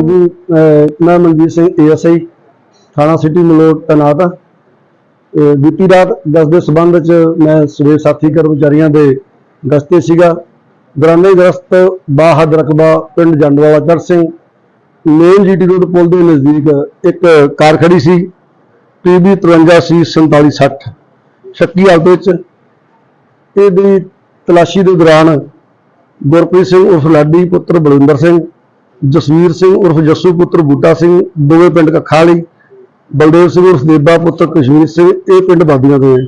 ਹਾਂਜੀ ਮੈਂ ਮਨਜੀਤ ਸਿੰਘ ਏਐਸਆਈ ਥਾਣਾ ਸਿਟੀ ਮਲੋਟ, ਤੈਨਾਤ ਹਾਂ ਬੀਤੀ ਰਾਤ ਗਸਤ ਦੇ ਸਬੰਧ ਚ ਮੈਂ ਸਵੇਰ ਸਾਥੀ ਕਰਮਚਾਰੀਆਂ ਦੇ ਗਸਤੇ ਸੀਗਾ। ਦੌਰਾਨੇ ਗਸਤ ਬਾਹਦ ਰਕਬਾ ਪਿੰਡ Jandwala Charh Singh, main GT road ਪੁਲ ਦੇ ਨਜ਼ਦੀਕ ਇੱਕ ਕਾਰ ਖੜੀ ਸੀ ਪੀਬੀ 53 ਸੀ 4760 ਸ਼ੱਕੀ ਹਾਲਤ ਵਿੱਚ। ਇਹਦੀ ਤਲਾਸ਼ੀ ਦੇ ਦੌਰਾਨ ਗੁਰਪ੍ਰੀਤ ਸਿੰਘ ਉਰਫ ਲਾਡੀ ਪੁੱਤਰ ਬਲਵਿੰਦਰ ਸਿੰਘ ਜਸਵੀਰ ਸਿੰਘ ਉਰਫ ਜੱਸੂ ਪੁੱਤਰ ਬੂਟਾ ਸਿੰਘ, ਦੋਵੇਂ ਪਿੰਡ ਕੱਖਾਲੀ ਬਲਦੇਵ ਸਿੰਘ ਉਰਫ ਦੇਬਾ ਪੁੱਤਰ ਕਸ਼ਮੀਰ ਸਿੰਘ, ਇਹ ਪਿੰਡ ਬਾਦੀਆਂ ਦੇ ਹੈ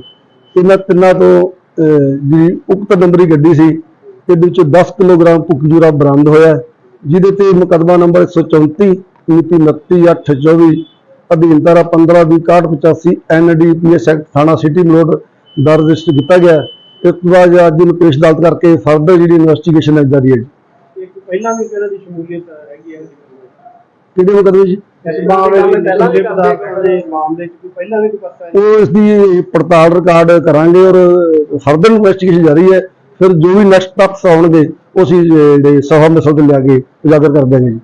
ਇਹਨਾਂ ਤਿੰਨਾਂ ਤੋਂ ਜਿਹੜੀ ਉਕਤ ਨੰਬਰੀ ਗੱਡੀ ਸੀ, ਇਹਦੇ ਵਿੱਚੋਂ 10 ਕਿਲੋਗ੍ਰਾਮ ਪੁਕਜੂਰਾ ਬਰਾਮਦ ਹੋਇਆ ਜਿਹਦੇ ਤੇ ਮੁਕੱਦਮਾ ਨੰਬਰ 134 ਮਿਤੀ 29/8/24 ਅਧੀਨ ਧਾਰਾ 15 ਦੀ 6185 ਐਨਡੀਪੀਐਸ ਐਕਟ ਥਾਣਾ ਸਿਟੀ ਮਲੋਟ ਦਰਜ ਰਜਿਸਟਰ ਕੀਤਾ ਗਿਆ ਹੈ। ਇਸ ਤੋਂ ਬਾਅਦ ਅੱਜ ਨੂੰ ਪੇਸ਼ ਅਦਾਲਤ ਕਰਕੇ ਫਰਦਰ ਜਿਹੜੀ ਇਨਵੈਸਟੀਗੇਸ਼ਨ ਹੈ, ਜਾਰੀ ਹੈ ਜੀ। ਪਹਿਲਾਂ ਵੀ ਕਿਹੜਾ ਦੀ ਸ਼ਮੂਲੀਅਤ ਹੈਗੀ ਹੈ ਕਿਹੜੇ ਮੁਕੱਦਮੇ ਜੀ? ਇਸ ਮਾਮਲੇ ਪਦਾਰਥਾਂ ਦੇ ਮਾਮਲੇ 'ਚ ਕੋਈ ਪਹਿਲਾਂ ਵੀ ਕੋਈ ਪਤਾ ਹੈ ਉਹ ਇਸ ਦੀ ਪੜਤਾਲ ਰਿਕਾਰਡ ਕਰਾਂਗੇ ਔਰ ਫਰਦਰ ਇਨਵੈਸਟੀਗੇਸ਼ਨ ਜਾਰੀ ਹੈ। ਫਿਰ ਜੋ ਵੀ ਨੈਕਸਟ ਤੱਥ ਆਉਣਗੇ ਅਹ, ਜਿਹੜੇ ਸਭਾ ਮਿਸਲ ਤੇ ਲਿਆ ਕੇ ਉਜਾਗਰ ਕਰ ਦਿਆਂਗੇ ਜੀ।